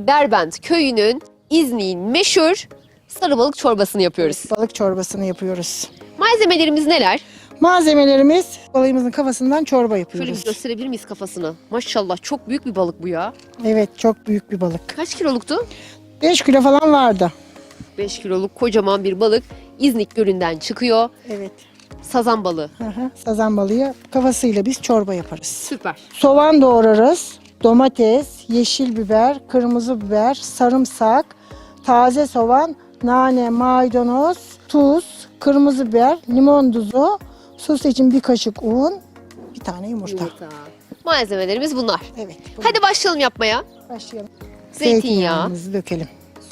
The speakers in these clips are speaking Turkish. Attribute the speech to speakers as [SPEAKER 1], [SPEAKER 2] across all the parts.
[SPEAKER 1] Derbent köyünün İznik'in meşhur sarı balık çorbasını yapıyoruz.
[SPEAKER 2] Balık çorbasını yapıyoruz.
[SPEAKER 1] Malzemelerimiz neler?
[SPEAKER 2] Malzemelerimiz balığımızın kafasından çorba
[SPEAKER 1] Şöyle
[SPEAKER 2] yapıyoruz.
[SPEAKER 1] bir gösterebilir miyiz kafasını? Maşallah çok büyük bir balık bu ya.
[SPEAKER 2] Evet çok büyük bir balık.
[SPEAKER 1] Kaç kiloluktu?
[SPEAKER 2] 5 kilo falan vardı.
[SPEAKER 1] 5 kiloluk kocaman bir balık İznik Gölü'nden çıkıyor.
[SPEAKER 2] Evet.
[SPEAKER 1] Sazan balığı.
[SPEAKER 2] Hı hı. Sazan balığı kafasıyla biz çorba yaparız.
[SPEAKER 1] Süper.
[SPEAKER 2] Soğan doğrarız. Domates, yeşil biber, kırmızı biber, sarımsak, taze soğan, nane, maydanoz, tuz, kırmızı biber, limon tuzu, sos için bir kaşık un, bir tane yumurta.
[SPEAKER 1] Yumurta. Malzemelerimiz bunlar.
[SPEAKER 2] Evet.
[SPEAKER 1] Hadi başlayalım yapmaya.
[SPEAKER 2] başlayalım.
[SPEAKER 1] Zeytinyağı.
[SPEAKER 2] Zeytinyağımızı dökelim.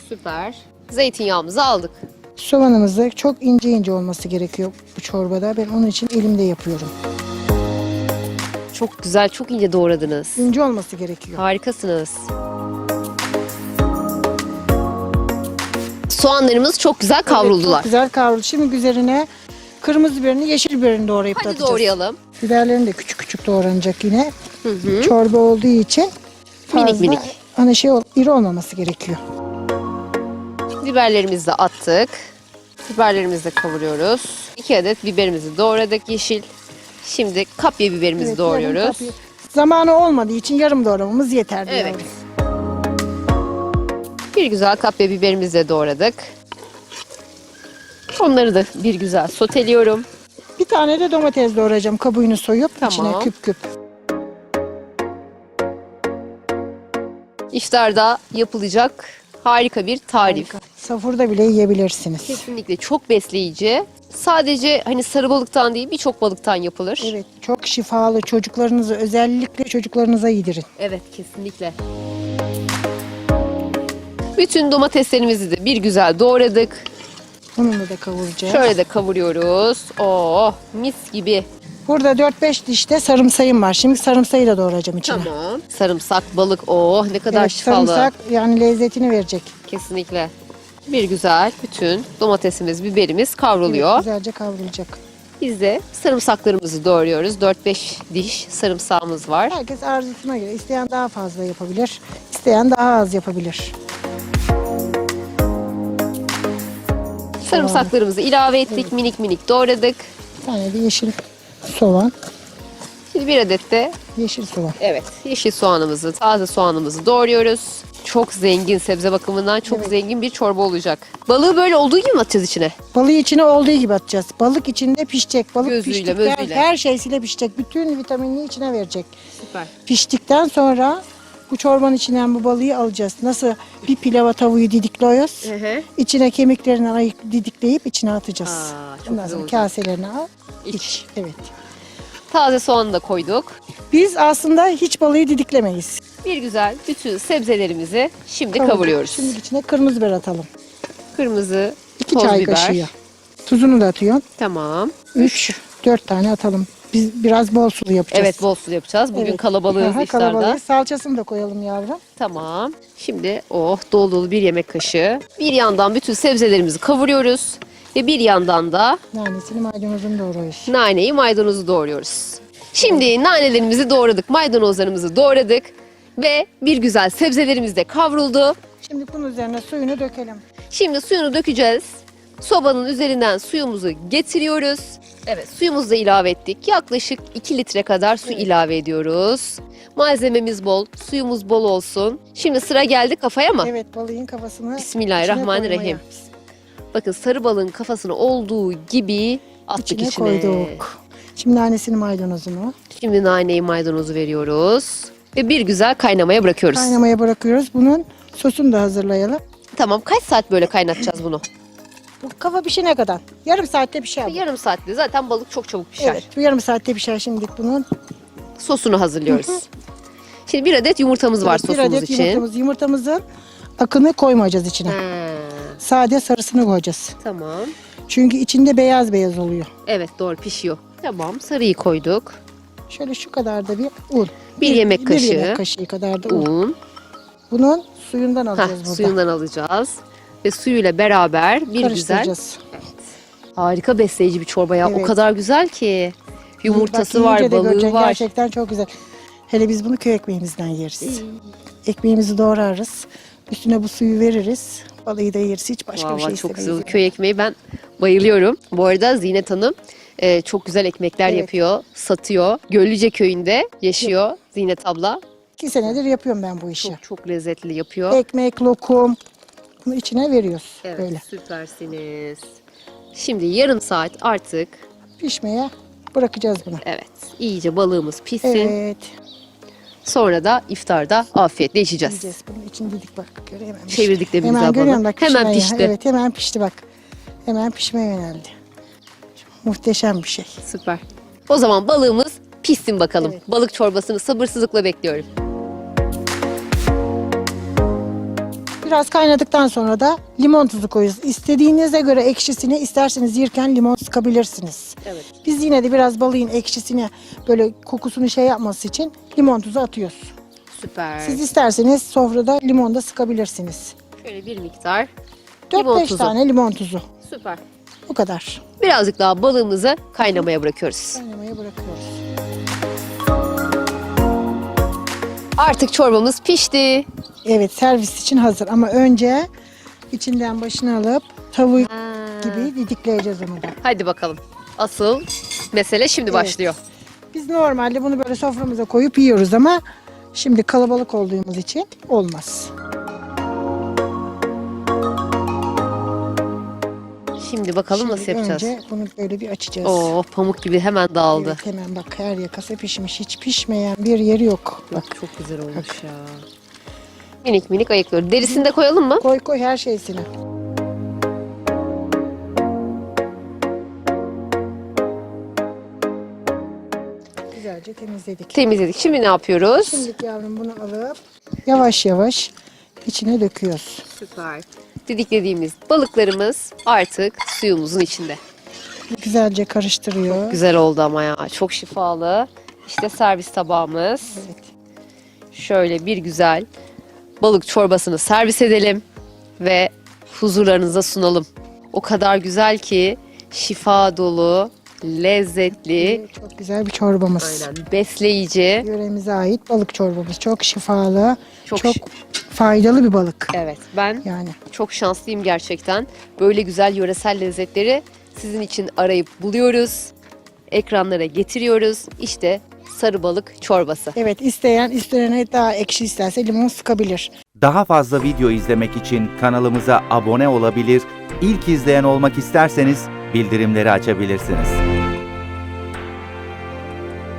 [SPEAKER 1] Süper. Zeytinyağımızı aldık.
[SPEAKER 2] Soğanımız da çok ince ince olması gerekiyor bu çorbada. Ben onun için elimde yapıyorum.
[SPEAKER 1] Çok güzel, çok ince doğradınız.
[SPEAKER 2] İnce olması gerekiyor.
[SPEAKER 1] Harikasınız. Soğanlarımız çok güzel kavruldular.
[SPEAKER 2] çok güzel kavruldu. Şimdi üzerine kırmızı biberini, yeşil biberini doğrayıp
[SPEAKER 1] Hadi
[SPEAKER 2] atacağız.
[SPEAKER 1] doğrayalım.
[SPEAKER 2] Biberlerin de küçük küçük doğranacak yine.
[SPEAKER 1] Hı hı.
[SPEAKER 2] Çorba olduğu için
[SPEAKER 1] Minik
[SPEAKER 2] fazla
[SPEAKER 1] minik.
[SPEAKER 2] hani şey ol- iri olmaması gerekiyor.
[SPEAKER 1] Biberlerimizi de attık. Biberlerimizi de kavuruyoruz. 2 adet biberimizi doğradık yeşil. Şimdi kapya biberimizi
[SPEAKER 2] Evet, yarım
[SPEAKER 1] doğruyoruz.
[SPEAKER 2] kapya- Zamanı olmadığı için yarım doğramamız yeter diyoruz.
[SPEAKER 1] Evet. Bir güzel kapya biberimizi de doğradık. Onları da bir güzel soteliyorum.
[SPEAKER 2] Bir tane de domates doğrayacağım kabuğunu soyup
[SPEAKER 1] Tamam.
[SPEAKER 2] içine küp küp.
[SPEAKER 1] İftarda yapılacak harika bir tarif.
[SPEAKER 2] Harika. Safurda bile yiyebilirsiniz.
[SPEAKER 1] Kesinlikle çok besleyici. Sadece hani sarı balıktan değil birçok balıktan yapılır.
[SPEAKER 2] Evet çok şifalı çocuklarınızı özellikle çocuklarınıza yedirin.
[SPEAKER 1] Evet kesinlikle. Bütün domateslerimizi de bir güzel doğradık.
[SPEAKER 2] Bununla da kavuracağız.
[SPEAKER 1] Şöyle de kavuruyoruz. Oh mis gibi.
[SPEAKER 2] Burada 4-5 dişte sarımsayım var. Şimdi sarımsayı da doğrayacağım içine.
[SPEAKER 1] Tamam. Sarımsak, balık oh ne kadar
[SPEAKER 2] Evet,
[SPEAKER 1] şifalı.
[SPEAKER 2] sarımsak yani lezzetini verecek.
[SPEAKER 1] Kesinlikle. Bir güzel bütün domatesimiz, biberimiz
[SPEAKER 2] Evet,
[SPEAKER 1] kavruluyor.
[SPEAKER 2] güzelce kavrulacak.
[SPEAKER 1] Biz de sarımsaklarımızı doğruyoruz. 4-5 diş sarımsağımız var.
[SPEAKER 2] Herkes arzusuna göre. isteyen daha fazla yapabilir. isteyen daha az yapabilir.
[SPEAKER 1] Sarımsaklarımızı ilave ettik. Minik minik doğradık.
[SPEAKER 2] Bir tane de yeşil soğan.
[SPEAKER 1] Bir adet de
[SPEAKER 2] Yeşil soğan.
[SPEAKER 1] evet yeşil soğanımızı, taze soğanımızı doğruyoruz. Çok zengin sebze bakımından çok zengin bir çorba olacak. Balığı böyle olduğu gibi mi atacağız içine?
[SPEAKER 2] Balığı içine olduğu gibi atacağız. Balık içinde pişecek. Balık
[SPEAKER 1] Gözüyle,
[SPEAKER 2] piştikten
[SPEAKER 1] mözüyle.
[SPEAKER 2] her şeysiyle pişecek. Bütün vitaminini içine verecek.
[SPEAKER 1] Süper.
[SPEAKER 2] Piştikten sonra bu çorbanın içinden bu balığı alacağız. Nasıl bir pilava tavuğu didikliyoruz.
[SPEAKER 1] Hı.
[SPEAKER 2] İçine kemiklerinden ayık didikleyip içine atacağız.
[SPEAKER 1] Aa, çok
[SPEAKER 2] Ondan
[SPEAKER 1] güzel
[SPEAKER 2] sonra
[SPEAKER 1] olacak.
[SPEAKER 2] kaselerini al.
[SPEAKER 1] İç.
[SPEAKER 2] Evet.
[SPEAKER 1] Taze soğanı da koyduk.
[SPEAKER 2] Biz aslında hiç balığı didiklemeyiz.
[SPEAKER 1] Bir güzel bütün sebzelerimizi şimdi
[SPEAKER 2] Kavurduk.
[SPEAKER 1] kavuruyoruz.
[SPEAKER 2] Şimdi içine kırmızı biber atalım.
[SPEAKER 1] Kırmızı,
[SPEAKER 2] 2
[SPEAKER 1] toz
[SPEAKER 2] çay
[SPEAKER 1] biber.
[SPEAKER 2] kaşığı. Tuzunu da atıyorum.
[SPEAKER 1] Tamam.
[SPEAKER 2] 3 4 tane atalım. Biz biraz bol sulu yapacağız.
[SPEAKER 1] Evet bol sulu yapacağız. Bugün
[SPEAKER 2] Evet.
[SPEAKER 1] kalabalığız
[SPEAKER 2] Aha,
[SPEAKER 1] iftarda.
[SPEAKER 2] kalabalığız. Salçasını da koyalım yavrum.
[SPEAKER 1] Tamam. Şimdi oh dolu dolu bir yemek kaşığı. Bir yandan bütün sebzelerimizi kavuruyoruz. Ve bir yandan da
[SPEAKER 2] Nanesini maydanozunu doğruyoruz.
[SPEAKER 1] naneyi maydanozu doğruyoruz. Şimdi nanelerimizi doğradık, maydanozlarımızı doğradık. Ve bir güzel sebzelerimiz de kavruldu.
[SPEAKER 2] Şimdi bunun üzerine suyunu dökelim.
[SPEAKER 1] Şimdi suyunu dökeceğiz. Sobanın üzerinden suyumuzu getiriyoruz. Evet suyumuzu da ilave ettik. Yaklaşık 2 litre kadar su ilave ediyoruz. Malzememiz bol, suyumuz bol olsun. Şimdi sıra geldi kafaya mı?
[SPEAKER 2] Evet balığın kafasını
[SPEAKER 1] Bismillahirrahmanirrahim.
[SPEAKER 2] içine
[SPEAKER 1] Bakın sarı balığın kafasını olduğu gibi attık
[SPEAKER 2] İçine,
[SPEAKER 1] içine.
[SPEAKER 2] koyduk. Şimdi nanesini maydanozunu
[SPEAKER 1] Şimdi naneyi maydanozu veriyoruz. Ve bir güzel kaynamaya bırakıyoruz.
[SPEAKER 2] kaynamaya bırakıyoruz. Bunun sosunu da hazırlayalım.
[SPEAKER 1] Tamam kaç saat böyle kaynatacağız bunu?
[SPEAKER 2] Bu kafa pişene kadar. Yarım saatte pişer bu.
[SPEAKER 1] Yarım saatte zaten balık çok çabuk pişer.
[SPEAKER 2] Evet, bu yarım saatte pişer şimdilik bunun.
[SPEAKER 1] Sosunu hazırlıyoruz. Şimdi bir adet yumurtamız var
[SPEAKER 2] bir
[SPEAKER 1] sosumuz
[SPEAKER 2] adet
[SPEAKER 1] için.
[SPEAKER 2] yumurtamız. Yumurtamızın akını koymayacağız içine.
[SPEAKER 1] Ha,
[SPEAKER 2] Sade sarısını koyacağız.
[SPEAKER 1] tamam.
[SPEAKER 2] Çünkü içinde beyaz beyaz oluyor.
[SPEAKER 1] Evet doğru pişiyor. Tamam sarıyı koyduk.
[SPEAKER 2] Şöyle şu kadar da bir un.
[SPEAKER 1] Bir yemek kaşığı.
[SPEAKER 2] Bir yemek kaşığı kadar da un.
[SPEAKER 1] Un.
[SPEAKER 2] Bunun suyundan
[SPEAKER 1] Heh,
[SPEAKER 2] alacağız burada.
[SPEAKER 1] suyundan alacağız. Ve suyuyla beraber bir güzel
[SPEAKER 2] Karıştıracağız.
[SPEAKER 1] harika besleyici bir çorba ya. O
[SPEAKER 2] Evet.
[SPEAKER 1] kadar güzel ki. Yumurtası
[SPEAKER 2] Bak,
[SPEAKER 1] var, balığı var.
[SPEAKER 2] Gerçekten çok güzel. Hele biz bunu köy ekmeğimizden yeriz. Ekmeğimizi doğrarız. Üstüne bu suyu veririz. Balığı da yeriz. Hiç başka bir
[SPEAKER 1] Vallahi
[SPEAKER 2] şey
[SPEAKER 1] çok
[SPEAKER 2] istemeyiz.
[SPEAKER 1] güzel. Köy ekmeği ben bayılıyorum. Bu arada Zinet Hanım e, çok güzel ekmekler
[SPEAKER 2] Evet.
[SPEAKER 1] yapıyor, satıyor. Göllüce köyünde yaşıyor Zinet abla.
[SPEAKER 2] İki senedir yapıyorum ben bu işi.
[SPEAKER 1] Çok çok lezzetli yapıyor.
[SPEAKER 2] Ekmek, lokum bunu içine veriyoruz
[SPEAKER 1] Evet,
[SPEAKER 2] böyle.
[SPEAKER 1] süpersiniz. Şimdi yarım saat artık
[SPEAKER 2] Pişmeye bırakacağız bunu.
[SPEAKER 1] evet iyice balığımız pişsin.
[SPEAKER 2] Evet.
[SPEAKER 1] Sonra da iftarda afiyetle içeceğiz.
[SPEAKER 2] Yiyeceğiz. Bunun için dedik bak. Göre hemen pişti.
[SPEAKER 1] Çevirdik de
[SPEAKER 2] Hemen görüyorum bak
[SPEAKER 1] Hemen
[SPEAKER 2] pişmeye.
[SPEAKER 1] pişti.
[SPEAKER 2] Evet hemen pişti bak. Hemen pişmeye yöneldi. Muhteşem bir şey.
[SPEAKER 1] Süper. O zaman balığımız pişsin bakalım. Balık çorbasını sabırsızlıkla bekliyorum.
[SPEAKER 2] Biraz kaynadıktan sonra da limon tuzu koyuyoruz. İstediğinize göre ekşisini isterseniz yerken limon sıkabilirsiniz.
[SPEAKER 1] Evet.
[SPEAKER 2] Biz yine de biraz balığın ekşisini böyle kokusunu şey yapması için limon tuzu atıyoruz.
[SPEAKER 1] Süper.
[SPEAKER 2] Siz isterseniz sofrada limon da sıkabilirsiniz.
[SPEAKER 1] Şöyle bir miktar limon
[SPEAKER 2] 4-5
[SPEAKER 1] tuzu.
[SPEAKER 2] tane limon tuzu.
[SPEAKER 1] Süper.
[SPEAKER 2] Bu kadar.
[SPEAKER 1] Birazcık daha balığımızı kaynamaya bırakıyoruz.
[SPEAKER 2] Kaynamaya bırakıyoruz.
[SPEAKER 1] Artık çorbamız pişti.
[SPEAKER 2] Evet servis için hazır ama önce içinden başını alıp tavuğu gibi didikleyeceğiz onu da.
[SPEAKER 1] Hadi bakalım. Asıl mesele şimdi
[SPEAKER 2] Evet.
[SPEAKER 1] başlıyor.
[SPEAKER 2] Biz normalde bunu böyle soframıza koyup yiyoruz ama şimdi kalabalık olduğumuz için olmaz.
[SPEAKER 1] Şimdi bakalım
[SPEAKER 2] Şimdi
[SPEAKER 1] nasıl yapacağız.
[SPEAKER 2] Önce bunu böyle bir açacağız.
[SPEAKER 1] Oo pamuk gibi hemen dağıldı.
[SPEAKER 2] Evet, hemen bak her yakası pişmiş. Hiç pişmeyen bir yeri yok. Bak
[SPEAKER 1] Bak çok güzel olmuş ya. Minik minik ayıklıyoruz. Derisini de koyalım mı?
[SPEAKER 2] koy koy her şeysini. Güzelce temizledik.
[SPEAKER 1] Temizledik. Şimdi ne yapıyoruz?
[SPEAKER 2] Şimdi yavrum bunu alıp yavaş yavaş içine döküyoruz.
[SPEAKER 1] Süper. Didiklediğimiz balıklarımız artık suyumuzun içinde.
[SPEAKER 2] Güzelce karıştırıyor.
[SPEAKER 1] Güzel oldu ama ya. Çok şifalı. İşte servis tabağımız.
[SPEAKER 2] Evet.
[SPEAKER 1] Şöyle bir güzel balık çorbasını servis edelim ve huzurlarınıza sunalım. O kadar güzel ki şifa dolu, lezzetli,
[SPEAKER 2] Çok güzel bir çorbamız.
[SPEAKER 1] aynen besleyici.
[SPEAKER 2] Yöremize ait balık çorbamız. Çok şifalı,
[SPEAKER 1] Çok
[SPEAKER 2] çok, faydalı bir balık.
[SPEAKER 1] Evet ben
[SPEAKER 2] Yani
[SPEAKER 1] çok şanslıyım gerçekten. Böyle güzel yöresel lezzetleri sizin için arayıp buluyoruz. Ekranlara getiriyoruz. İşte sarı balık çorbası.
[SPEAKER 2] evet isteyen isteyene daha ekşi isterse limon sıkabilir.
[SPEAKER 3] Daha fazla video izlemek için kanalımıza abone olabilir, ilk izleyen olmak isterseniz bildirimleri açabilirsiniz.